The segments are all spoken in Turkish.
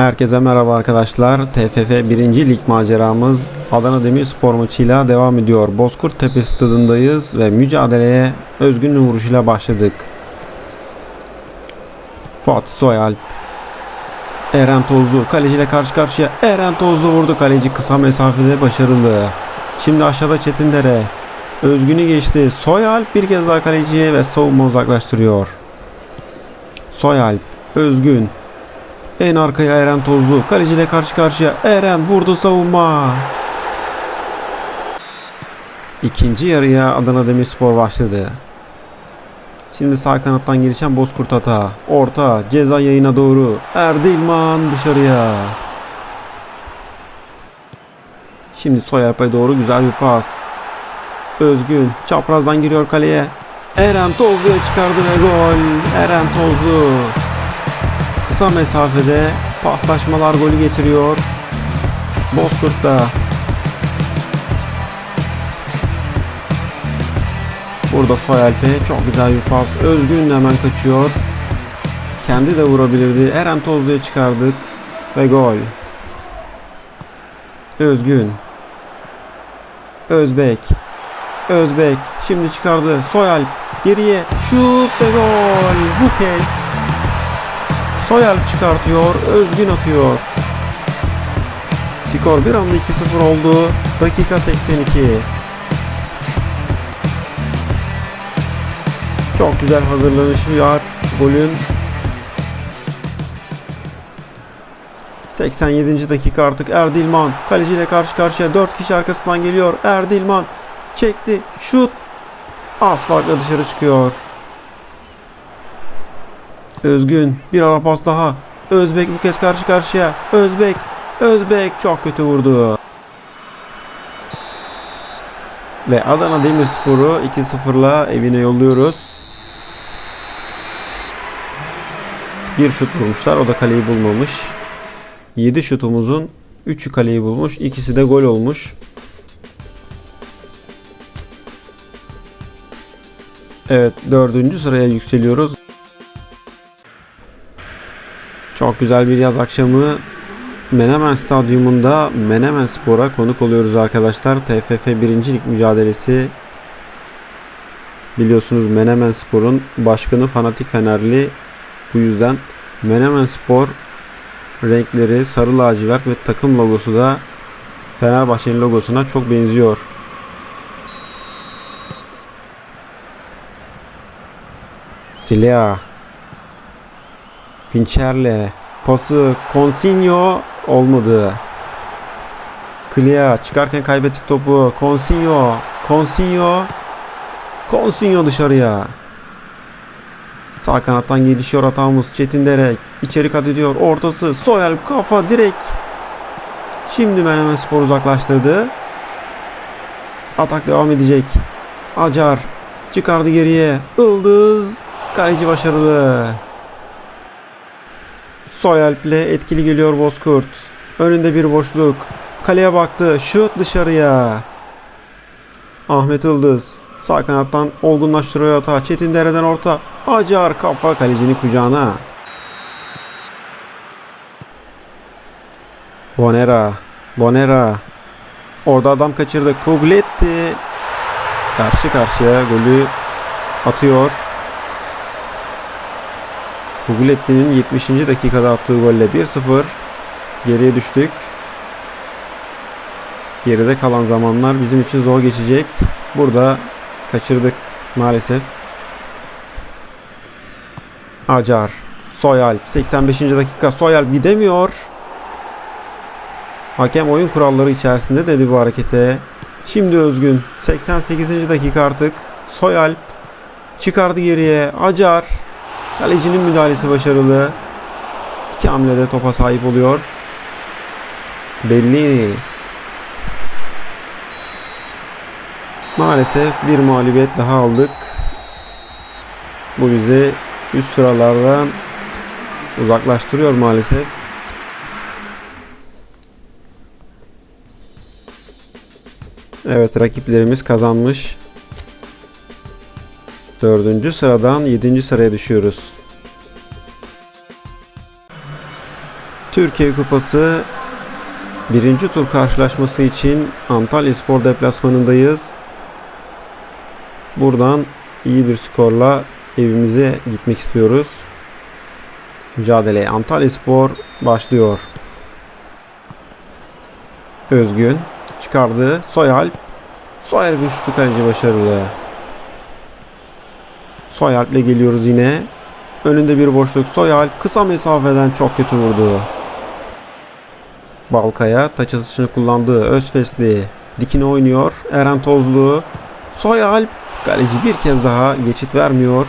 Herkese merhaba arkadaşlar. TFF 1. Lig maceramız Adana Demirspor maçıyla devam ediyor. Bozkurt Tepe stadındayız ve mücadeleye özgün vuruşuyla başladık. Fatih Soyalp Eren Tozlu kaleciyle karşı karşıya Eren Tozlu vurdu kaleci kısa mesafede başarılı. Şimdi aşağıda Çetindere Özgün'ü geçti. Soyalp bir kez daha kaleciye ve savunma uzaklaştırıyor. Soyalp Özgün en arkaya Eren Tozlu. Kaleciyle karşı karşıya. Eren vurdu savunma. İkinci yarıya Adana Demirspor başladı. Şimdi sağ kanattan gelişen Bozkurt hata. Orta ceza yayına doğru. Erdilman dışarıya. Şimdi Soyalp'e doğru güzel bir pas. Özgün çaprazdan giriyor kaleye. Eren Tozlu'ya çıkardı ve gol. Eren Tozlu. Kısa mesafede paslaşmalar golü getiriyor. Bozkurt'ta. Burada Soyalp'e çok güzel bir pas. Özgün hemen kaçıyor. Kendi de vurabilirdi. Eren Tozlu'ya çıkardık. Ve gol. Özgün. Özbek. Özbek. Şimdi çıkardı. Soyalp. Geriye. Şut ve gol. Bu kez Soyalp çıkartıyor, Özgün atıyor. Skor bir anda 2-0 oldu. Dakika 82. Çok güzel hazırlanış var golün. 87. dakika artık Erdilman kaleciyle karşı karşıya 4 kişi arkasından geliyor. Erdilman çekti. Şut. Az dışarı çıkıyor. Özgün bir ara pas daha. Özbek bu kez karşı karşıya. Özbek. Özbek çok kötü vurdu. Ve Adana Demirspor'u 2-0'la evine yolluyoruz. Bir şut vurmuşlar. O da kaleyi bulmamış. 7 şutumuzun 3'ü kaleyi bulmuş. ikisi de gol olmuş. Evet dördüncü sıraya yükseliyoruz. Güzel bir yaz akşamı Menemen Stadyumunda Menemen Spor'a konuk oluyoruz arkadaşlar. TFF 1. Lig mücadelesi biliyorsunuz Menemen Spor'un başkanı fanatik Fenerli. Bu yüzden Menemen Spor renkleri sarı lacivert ve takım logosu da Fenerbahçe'nin logosuna çok benziyor. Silea Pinçerle pası Consigno olmadı. Clea çıkarken kaybettik topu. Consigno, Consigno, Consigno dışarıya. Sağ kanattan gelişiyor hatamız. Çetin Derek içeri kat ediyor. Ortası Soyal kafa direkt. Şimdi Menemen Spor uzaklaştırdı. Atak devam edecek. Acar çıkardı geriye. Ildız kaleci başarılı. Soyalp ile etkili geliyor Bozkurt. Önünde bir boşluk. Kaleye baktı. Şut dışarıya. Ahmet Yıldız. Sağ kanattan olgunlaştırıyor hata. Çetin Dere'den orta. Acar kafa kalecinin kucağına. Bonera. Bonera. Orada adam kaçırdık. Fugletti. Karşı karşıya golü atıyor. Fuguletti'nin 70. dakikada attığı golle 1-0 geriye düştük. Geride kalan zamanlar bizim için zor geçecek. Burada kaçırdık maalesef. Acar, Soyalp 85. dakika Soyalp gidemiyor. Hakem oyun kuralları içerisinde dedi bu harekete. Şimdi Özgün 88. dakika artık Soyalp çıkardı geriye. Acar Kalecinin müdahalesi başarılı. İki hamlede topa sahip oluyor. Belli. Maalesef bir mağlubiyet daha aldık. Bu bizi üst sıralardan uzaklaştırıyor maalesef. Evet rakiplerimiz kazanmış. Dördüncü sıradan yedinci sıraya düşüyoruz. Türkiye Kupası birinci tur karşılaşması için Antalya Spor deplasmanındayız. Buradan iyi bir skorla evimize gitmek istiyoruz. Mücadeleye Antalya Spor başlıyor. Özgün çıkardı. Soyalp. Soyalp'in şutu kaleci başarılı. Soyalp'le geliyoruz yine. Önünde bir boşluk. Soyalp kısa mesafeden çok kötü vurdu. Balkaya taç atışını kullandığı Özfesli dikine oynuyor. Eren Tozlu. Soyalp kaleci bir kez daha geçit vermiyor.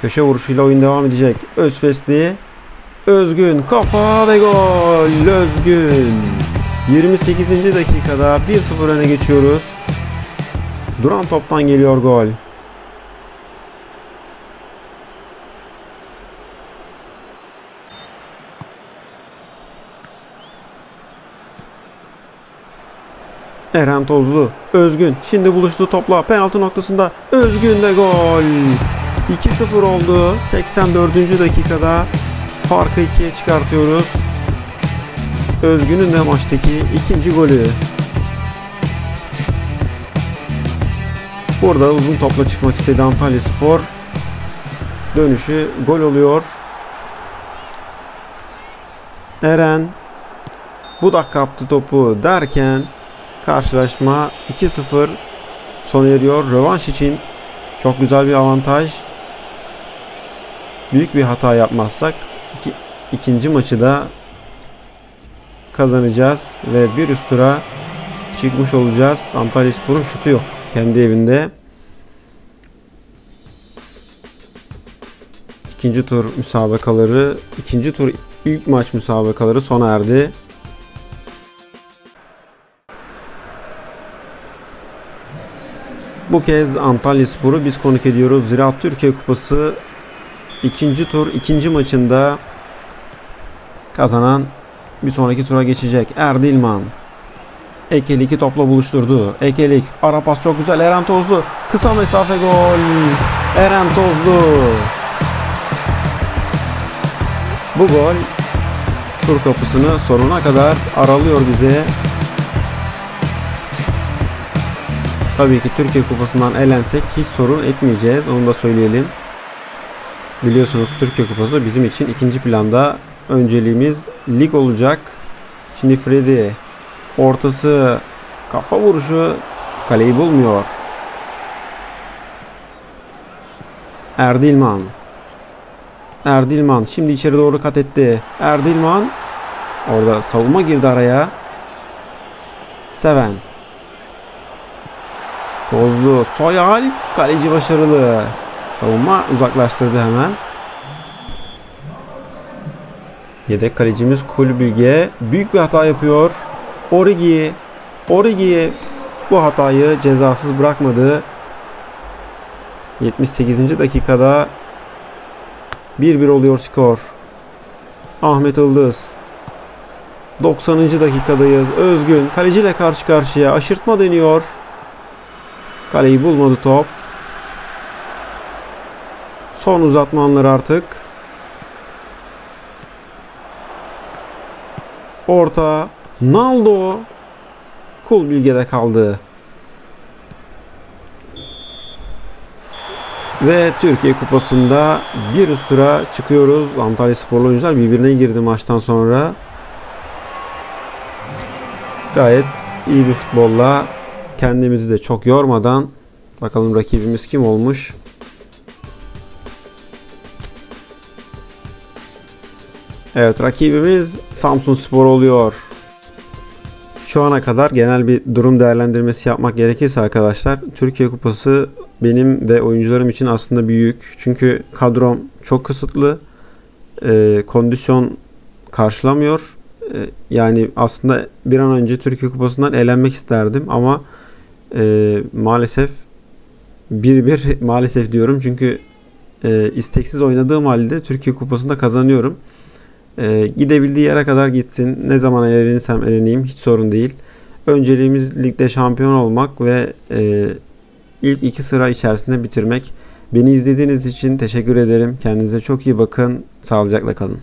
Köşe vuruşuyla oyun devam edecek. Özfesli. Özgün kafa ve gol. Özgün. 28. dakikada 1-0 öne geçiyoruz. Duran toptan geliyor gol. Eren Tozlu, Özgün şimdi buluştu topla penaltı noktasında Özgün de gol. 2-0 oldu 84. dakikada farkı 2'ye çıkartıyoruz. Özgün'ün de maçtaki ikinci golü. Burada uzun topla çıkmak istedi Antalya Spor. Dönüşü gol oluyor. Eren Budak kaptı topu derken karşılaşma 2-0 sona eriyor. Rövanş için çok güzel bir avantaj. Büyük bir hata yapmazsak iki, ikinci maçı da kazanacağız ve bir üst tura çıkmış olacağız. Antalya Spor'un şutu yok kendi evinde. İkinci tur müsabakaları, ikinci tur ilk maç müsabakaları sona erdi. Bu kez Antalya Spor'u biz konuk ediyoruz. Ziraat Türkiye Kupası ikinci tur ikinci maçında kazanan bir sonraki tura geçecek. Erdilman. Ekel iki topla buluşturdu. Ekelik. Ara pas çok güzel. Eren Tozlu. Kısa mesafe gol. Eren Tozlu. Bu gol tur kapısını sonuna kadar aralıyor bize. Tabii ki Türkiye Kupası'ndan elensek hiç sorun etmeyeceğiz. Onu da söyleyelim. Biliyorsunuz Türkiye Kupası bizim için ikinci planda önceliğimiz lig olacak. Şimdi Freddy ortası kafa vuruşu kaleyi bulmuyor. Erdilman. Erdilman şimdi içeri doğru kat etti. Erdilman orada savunma girdi araya. Seven. Tozlu. Soyal. Kaleci başarılı. Savunma uzaklaştırdı hemen. Yedek kalecimiz Kulbüge büyük bir hata yapıyor. Origi Origi bu hatayı cezasız bırakmadı. 78. dakikada 1-1 oluyor skor. Ahmet Yıldız 90. dakikadayız. Özgün kaleciyle karşı karşıya aşırtma deniyor. Kaleyi bulmadı top. Son uzatma anları artık. Orta. Naldo. Kul bilgede kaldı. Ve Türkiye Kupası'nda bir üst tura çıkıyoruz. Antalya Sporlu oyuncular birbirine girdi maçtan sonra. Gayet iyi bir futbolla kendimizi de çok yormadan bakalım rakibimiz kim olmuş. Evet rakibimiz Samsun Spor oluyor. Şu ana kadar genel bir durum değerlendirmesi yapmak gerekirse arkadaşlar Türkiye Kupası benim ve oyuncularım için aslında büyük. Çünkü kadrom çok kısıtlı. E, kondisyon karşılamıyor. E, yani aslında bir an önce Türkiye Kupası'ndan elenmek isterdim ama e, maalesef bir bir maalesef diyorum çünkü e, isteksiz oynadığım halde Türkiye Kupası'nda kazanıyorum. E, gidebildiği yere kadar gitsin. Ne zaman elenirsem eleneyim hiç sorun değil. Önceliğimiz ligde şampiyon olmak ve e, ilk iki sıra içerisinde bitirmek. Beni izlediğiniz için teşekkür ederim. Kendinize çok iyi bakın. Sağlıcakla kalın.